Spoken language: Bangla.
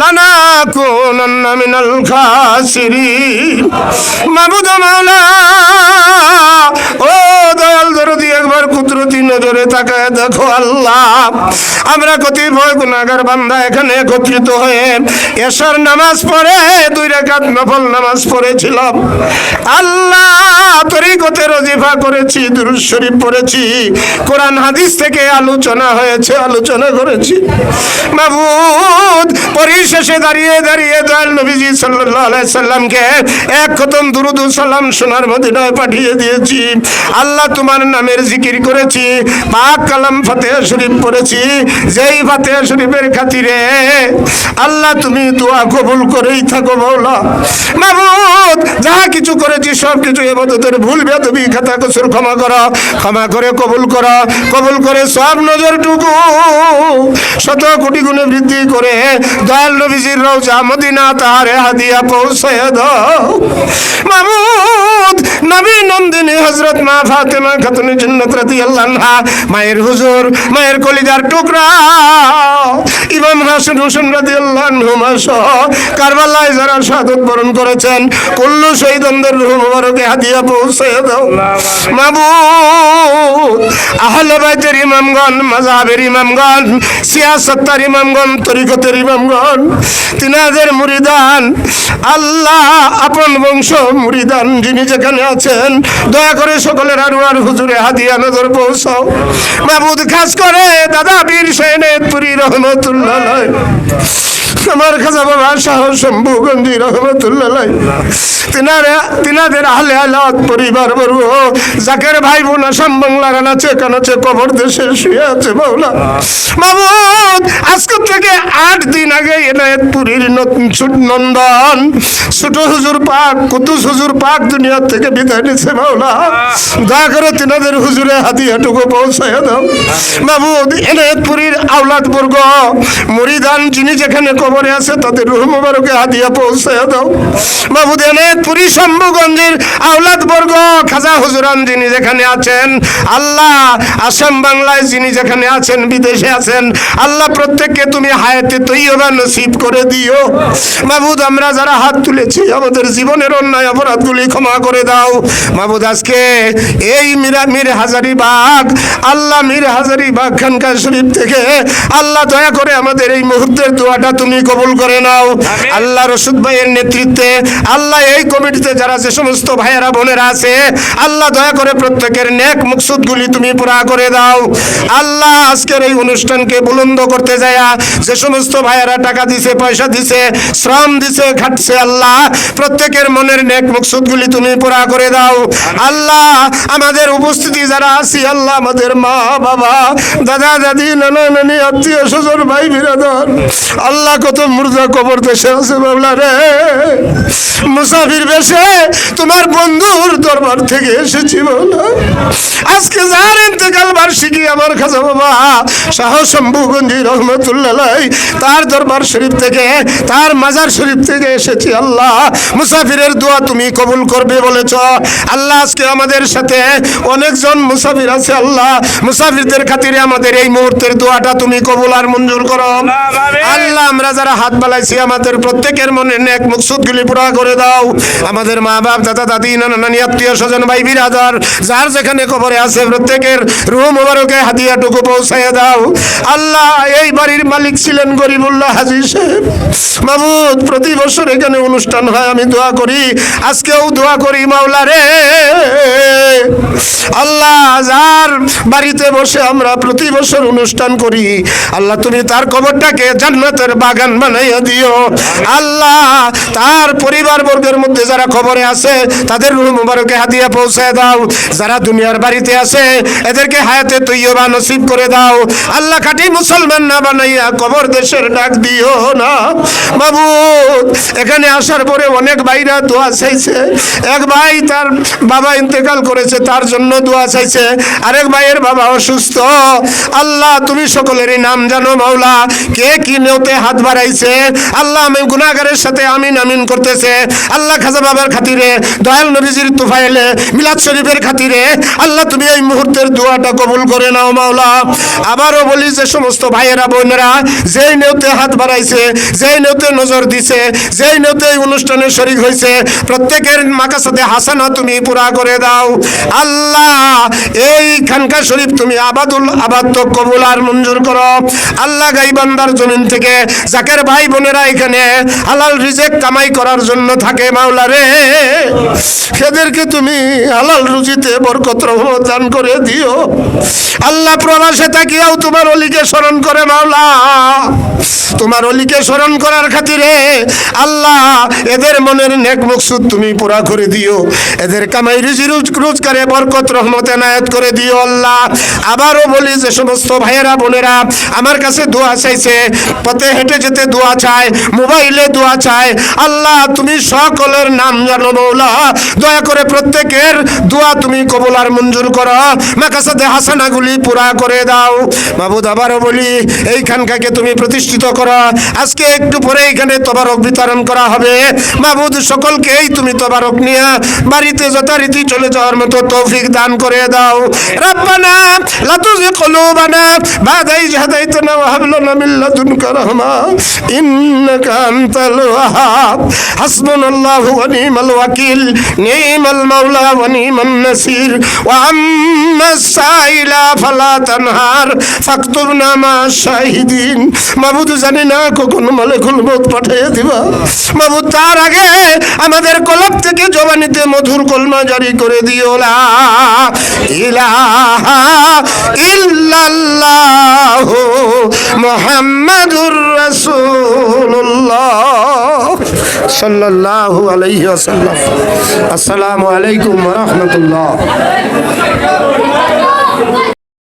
লানাকুনান্না মিনাল খাসিরিন। মাবুদ মাওলা ও দয়াল দরদিয়া কুদরতি নজরে তাকায় দেখো আল্লাহ। আমরা কতিপয় গুনাহগার বান্দা এখানে একত্রিত হয়ে এশার নামাজ পড়ে, দুই রাকাত নফল নামাজ পড়েছিলাম। আল্লাহ তরিকতে রজিফা করেছি, দুরুদ শরীফ পড়েছি, কোরআন হাদিস থেকে আলোচনা হয়েছে, আলোচনা করেছি। মাবুদ, পরিশেষে দাঁড়িয়ে দাঁড়িয়ে দয়াল নবীজি সাল্লাল্লাহু আলাইহি সাল্লামকে এক খতম দুরুদ সালাম সোনার মদিনায় পাঠিয়ে দিয়েছি। আল্লাহ তোমার নামের জিকির করেছি পাক কালাম ফাতিহা শরীফ পড়েছি, যেই ফাতিহা শরীফের খাতিরে আল্লাহ তুমি দোয়া কবুল করেই থাকো মাবুদ যাহা কিছু করেছি সব কিছু এবাদতের ভুল বেদবি খাতা কসুর ক্ষমা ক্ষমা করে কবুল কবুল করে সব শত কোটি গুণে বৃদ্ধি করে দয়াল নবীজির রওজা মদিনা তাহারে হাদিয়া পৌঁছায় দাও। মামুদ নবী নন্দিনী হযরত মা ফাতেমা খাতুনে জান্নাত আনহা, মায়ের হুজুর, মায়ের কলিজার টুকরা। ইমাম হাসান হোসেন রাদিয়াল্লাহু আনহু সহ কারবালায় যারা শাহাদত বরণ করেছেন, কুল্লু শহীদদের রূহ মুবারকে হাদিয়া পৌঁছায় দাও। মাবুদ, আহলে বাইতের ইমামগণ, মাযহাবের ইমামগণ, সিয়াসত্তার ইমামগণ, তরিকতের ইমামগণ, তিনাদের মুরিদান, আল্লাহ আপন বংশ মুরিদান যিনি যেখানে আছেন, দয়া করে সকলের আনোয়ার হুজুরে হাদিয়া নজর পৌঁছাও। মাহবুদ খাস করে দাদা বীর সৈনেতপুরি রহমতুল্লাহ আমার খাজা বাবা শাহ শম্ভু গঞ্জি রহমতুল্লাহ। তিনাদের আহলে আলাদ পরিবার বর্গ জাকের ভাই বোন আসাম বাংলার আনাচে কানাচে কবর দেশে শুয়ে আছে বাউলা মামুদ আজকে থেকে আট দিন আগে এনায়তপুরীর নন্দন। ছোট হুজুর পাক, কুতুস হুজুর পাক দুনিয়া থেকে বিদায় নিছে মাওলা। দয়া করে তিনাদের হুজুরে হাদিয়াটুকু পৌঁছায় দাও। মামুদ এনায়তপুরীর আওলাদ বর্গ, মরিদান, যিনি যেখানে কবরে আছে, তাদের রুহ মুবারকে হাদিয়া পৌঁছায় দাও। মাহমুদ এনায়তপুরী শম্ভুগঞ্জের আওলাদ বর্গ, খাজা হুজুরান যিনি যেখানে আছেন, আল্লাহ আসাম বাংলায় যিনি যেখানে আছেন, বিদেশে আছেন, আল্লাহ প্রত্যেককে তুমি হায়াতে তৈয়বা নসিব করে দিও। মাহমুদ, আমরা যারা হাত তুলেছি, আমাদের জীবনের অন্যায় অপরাধগুলি ক্ষমা করে দাও। মাহমুদ, আজকে এই মিরা, মীর হাজারি বাগ, আল্লাহ মীর হাজারি বাগ খানকা শরীফ থেকে, আল্লাহ দয়া করে আমাদের এই মুহূর্তের দোয়াটা তুমি কবুল করে নাও। আল্লাহ রসুদ ভাইয়ের নেতৃত্বে আল্লাহ এই কমিটিতে যারা যে সমস্ত ভাইয়েরা বোনেরা আছে আল্লাহ দয়া করে প্রত্যেকের নেক মুকসুদগুলি তুমি পুরা করে দাও। আল্লাহ আজকের এই অনুষ্ঠানকে বুলন্দ করতে যায় যে সমস্ত ভাইয়েরা টাকা দিছে পয়সা দিছে শ্রম দিছে খাটছে আল্লাহ প্রত্যেকের মনের নেক মুকসুদগুলি তুমি পুরা করে দাও। আল্লাহ আমাদের উপস্থিতি যারা আছি আল্লাহ আমাদের মা বাবা দাদা দাদি নানা নানি আত্মীয় স্বজন ভাই বিরাদর আল্লাহ কত মুর্দা কবর দেশে আছে বাবলা রে মুসাফির বেশে তোমার বন্ধুর দরবার থেকে এসেছি বাবলা। আজকে যার ইন্তেকাল বার্ষিকী আমার খাজা বাবা শাহ শম্ভুগঞ্জি রহমতুল্লাহ তার দরবার শরীফ থেকে তার মাজার শরীফ থেকে এসেছি আল্লাহ। মুসাফিরের দোয়া তুমি কবুল করবে বলেছ। আল্লাহ আজকে আমাদের সাথে অনেকজন মুসাফির আছে আল্লাহ। মুসাফিরদের খাতিরে আমাদের এই মুহূর্তের দোয়াটা তুমি কবুল আর মঞ্জুর করো। আল্লাহ আমরা যারা হাত বালাইছি, আমাদের প্রত্যেকের মনে নেক মুকসুদগুলি পুরা করে দাও। আমাদের মা বাপ দাদা, দাদি, নানা, নানি, আত্মীয় স্বজন, ভাই বিরাদার যার যেখানে কবরে আছে, প্রত্যেকের রুহ মোবারকে হাদিয়াটুকু পৌঁছাইয়া দাও। আল্লাহ, এই বাড়ির মালিক ছিলেন গরিবুল্লাহ হাজি সাহেব। মাহমুদ প্রতি বছর এখানে অনুষ্ঠান হয়, আমি দোয়া করি। আজকেও দোয়া করি মাওলা রে আল্লাহ যার বাড়িতে বসে আমরা প্রতি বছর অনুষ্ঠান করি। আল্লাহ, তুমি তার কবরটাকে জান্নাতের বাগান বানাইয়া দিও। আল্লাহ, তার পরিবার বর্গের মধ্যে যারা খবরে আছে, তাদের রুহ মুবারকে হাদিয়া পৌঁছায় দাও। যারা দুনিয়ার বাড়িতে আছে, এদেরকে হায়াতে তৈয়বা নসিব করে দাও। আল্লাহ, খাটি মুসলমান না বানাইয়া কবর দেশের ডাক দিও না। বাবু এখানে আসার পরে অনেক ভাইরা দোয়া চাইছে। এক ভাই তার বাবা ইন্তেকাল করেছে, তার জন্য দোয়া চাইছে। আরেক ভাইয়ের বাবা অসুস্থ। আল্লাহ, তুমি সকলেরই নাম জানো মাওলা। কে কি নেওতে হাত বাড়াইছে? আল্লাহ আমি গুনাহগারের সাথে আমিন আমিন করতেছে। আল্লাহ খাজা বাবার খাতিরে, দয়াল নবীজির তুফাইলে মিলাদ শরীফের খাতিরে, আল্লাহ তুমি এই মুহূর্তের দোয়াটা কবুল করে নাও মাওলা। আবারও বলি যে সমস্ত ভাইয়েরা, বোনেরা, যেই নেওতে হাত বাড়াইছে, যেই নেওতে নজর দিছে, যেই নেওতে এই অনুষ্ঠানে শরিক হয়েছে প্রত্যেকের মাকাসাতে হাসানা তুমি পুরা করে দাও। আল্লাহ এই খানকা শরীফ তুমি আবাদুল আবাদ তো কবুল আর মঞ্জুর করো। আল্লাহ গাইবান্দার জমিন থেকে জাকের ভাই বোনেরা এখানে হালাল রিজেক কামাই করার জন্য থাকে মাওলা রে। সেদেরকে তুমি হালাল রুজিতে বরকত, রহমত দান করে দিও। আল্লাহ প্রবাসে থাকিয়াও তোমার অলিকে স্মরণ করে মাওলা। তোমার অলিকে স্মরণ করার খাতিরে আল্লাহ এদের মনের নেক মকসুদ তুমি পুরা করে দিও। এদের কামাই রোজ- রোজগারে বরকত, রহমত, এনায়েত করে দিও আল্লাহ। আবারও বলি যে সমস্ত ভাইয়েরা, বোনেরা, আমার কাছে দোয়া চাইছে। পথে হেঁটে যেতে দোয়া চায়, মোবাইলে দোয়া চায়। আল্লাহ, তুমি সকলের নাম জানো মৌলা। দয়া করে প্রত্যেকের দোয়া তুমি কবুল আর মঞ্জুর করো। মাকাসাতে হাসানাগুলি পুরা করে দাও। মাবুদ, আবারও বলি, এইখানকাকে তুমি প্রতিষ্ঠিত করো। আজকে একটু পরে এখানে তবারক বিতরণ করা হবে। মাবুদ, সকলকেই তুমি তবারক নিয়ে বাড়িতে যথারীতি চলে যাওয়ার মতো তৌফিক দান করে দাও। রব্বানা লা কুলুবানা বাদা ইয হাদাইতানা ওয়া হাব লানা মিন লাদুনকা রাহমা। ইন্নাকা আনতাল ওয়াহাব। হাসবুনাল্লাহু ওয়া নি'মাল ওয়াকিল। নি'মাল মাওলা ওয়া নি'মান নাসির। ওয়া আম্মা সাইলা ফালা তানহার। ফাকতুবনা মা শাহিদিন। মাবুদ জানি না কখন মালিকুল মউত পাঠিয়ে দিবা। মাবুদ, তার আগে আমাদের কলব থেকে জবানিতে মধুর কলমা জারি করে দিও লা। ইলাহা ইল্লাল্লাহ মুহাম্মাদুর রাসূলুল্লাহ সাল্লাল্লাহু আলাইহি আসসালামু আলাইকুম ওয়া